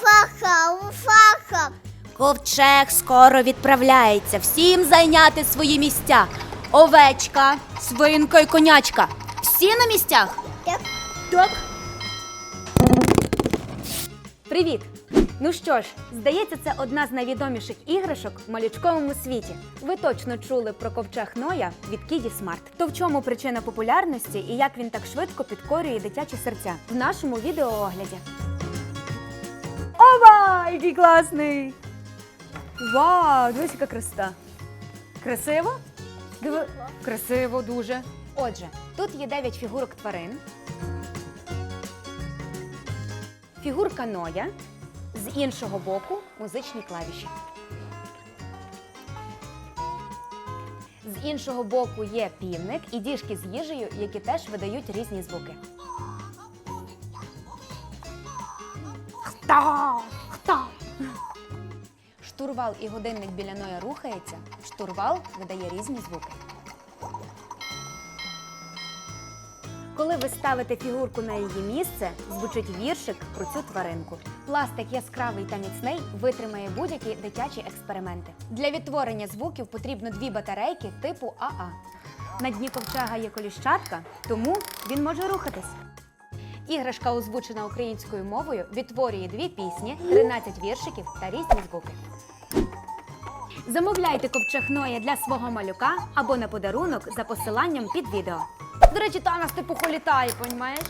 Фаха, фаха. Ковчег скоро відправляється. Всім зайняти свої місця. Овечка, свинка і конячка. Всі на місцях? Так. Так. Привіт! Ну що ж, здається, це одна з найвідоміших іграшок в малючковому світі. Ви точно чули про ковчег Ноя від Кіді Смарт. То в чому причина популярності і як він так швидко підкорює дитячі серця в нашому відеоогляді. Ова! Який класний! Вау! Дивись, яка красота! Красиво? Диви... Красиво дуже. Отже, тут є 9 фігурок тварин. Фігурка Ноя. З іншого боку музичні клавіші. З іншого боку є півник і діжки з їжею, які теж видають різні звуки. Хта! Хта! Штурвал і годинник біля Ноя рухається. Штурвал видає різні звуки. Коли ви ставите фігурку на її місце, звучить віршик про цю тваринку. Пластик яскравий та міцний витримає будь-які дитячі експерименти. Для відтворення звуків потрібно дві батарейки типу АА. На дні ковчега є коліщатка, тому він може рухатись. Іграшка, озвучена українською мовою, відтворює дві пісні, 13 віршиків та різні звуки. Замовляйте ковчег Ноя для свого малюка або на подарунок за посиланням під відео. До речі, та нас типу літає, понімаєш?